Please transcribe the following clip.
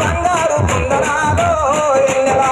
బంగారు కుందనాలో ఎన్నెలా?